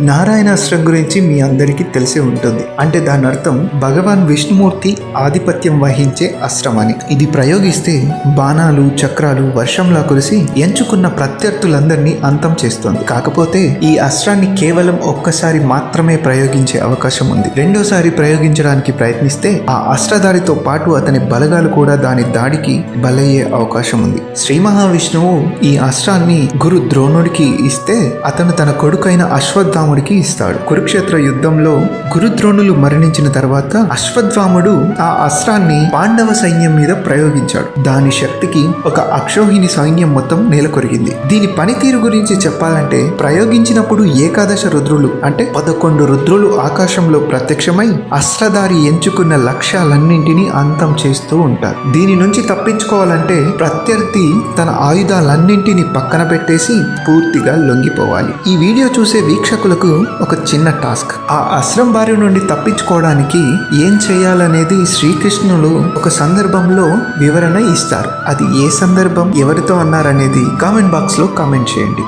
నారాయణాస్త్రం గురించి మీ అందరికీ తెలిసి ఉంటుంది. అంటే దాని అర్థం భగవాన్ విష్ణుమూర్తి ఆధిపత్యం వహించే అస్త్రం అని ఇది ప్రయోగిస్తే బాణాలు చక్రాలు వర్షంలా కురిసి ఎంచుకున్న ప్రత్యర్థులందరినీ అంతం చేస్తుంది. కాకపోతే ఈ అస్త్రాన్ని కేవలం ఒక్కసారి మాత్రమే ప్రయోగించే అవకాశం ఉంది. రెండోసారి ప్రయోగించడానికి ప్రయత్నిస్తే ఆ అస్త్రధారితో పాటు అతని బలగాలు కూడా దాని దాడికి బలయ్యే అవకాశం ఉంది. శ్రీ మహావిష్ణువు ఈ అస్త్రాన్ని గురు ద్రోణుడికి ఇస్తే అతను తన కొడుకైన అశ్వత్థాముడికి ఇస్తాడు. కురుక్షేత్ర యుద్ధంలో గురుద్రోణులు మరణించిన తర్వాత అశ్వత్థాముడు ఆ అస్త్రాన్ని పాండవ సైన్యం మీద ప్రయోగించాడు. దాని శక్తికి ఒక అక్షోహిణి సైన్యం మొత్తం నేలకొరిగింది. దీని పనితీరు గురించి చెప్పాలంటే ప్రయోగించినప్పుడు ఏకాదశ రుద్రులు అంటే పదకొండు రుద్రులు ఆకాశంలో ప్రత్యక్షమై అస్త్రధారి ఎంచుకున్న లక్ష్యాలన్నింటినీ అంతం చేస్తూ ఉంటారు. దీని నుంచి తప్పించుకోవాలంటే ప్రత్యర్థి తన ఆయుధాలన్నింటినీ పక్కన పెట్టేసి పూర్తిగా లొంగిపోవాలి. ఈ వీడియో చూసే వీక్షకులకు ఒక చిన్న టాస్క్. ఆ అస్త్రం బారి నుండి తప్పించుకోవడానికి ఏం చేయాలనేది శ్రీకృష్ణులు ఒక సందర్భంలో వివరణ ఇస్తారు. అది ఏ సందర్భం ఎవరితో అన్నారనేది కామెంట్ బాక్స్లో కామెంట్ చేయండి.